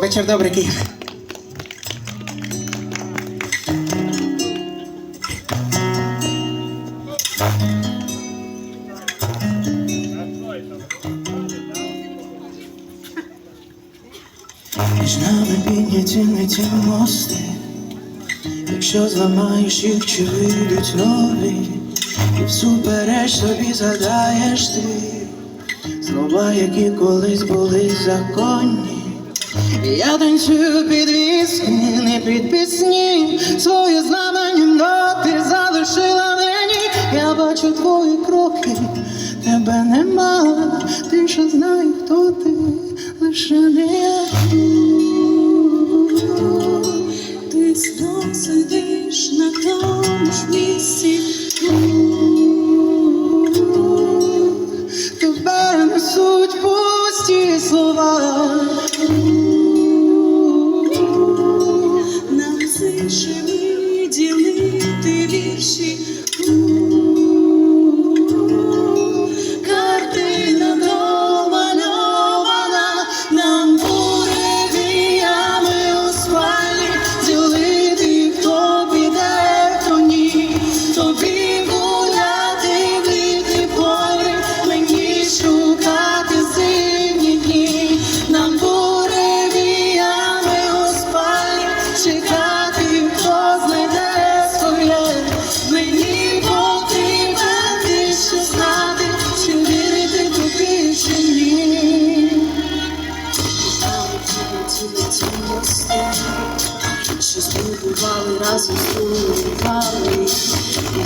Вечір добрий, Київ. Між нами підняті не ті мости, якщо зламаєш їх, чи вийдуть нові, і всупереч собі згадаєш ти слова, які колись були законні. Я танцюю під вісні, не під пісні, свої знамені ноти залишила мені. Я бачу твої кроки, тебе нема, ти ще знає, хто ти, лише не я. Нам Що збудували разом збудували, і собі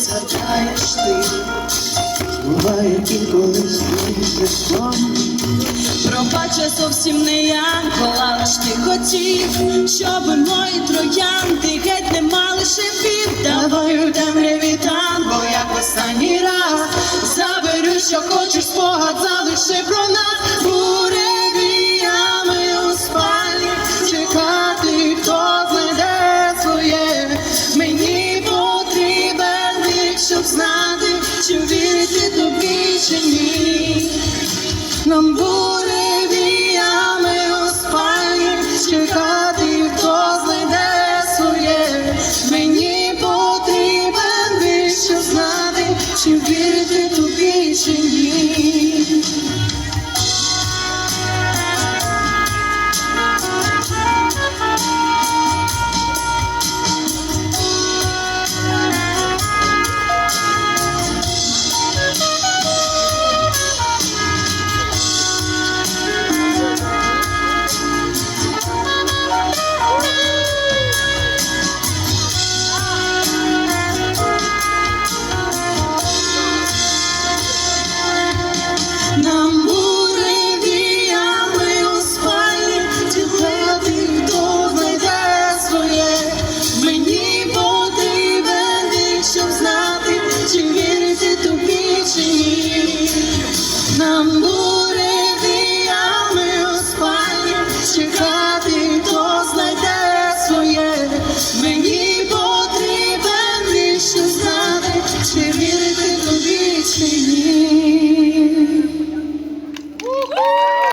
згадаєш ти. Слова, які колись були сон. Пробач, я зовсім не янгола, лиш ти хотів, щоб мої троянди геть не мали шипів. Давай у темряві танго, як останній раз. Заберу, що хочеш, спогад. Буре from blue.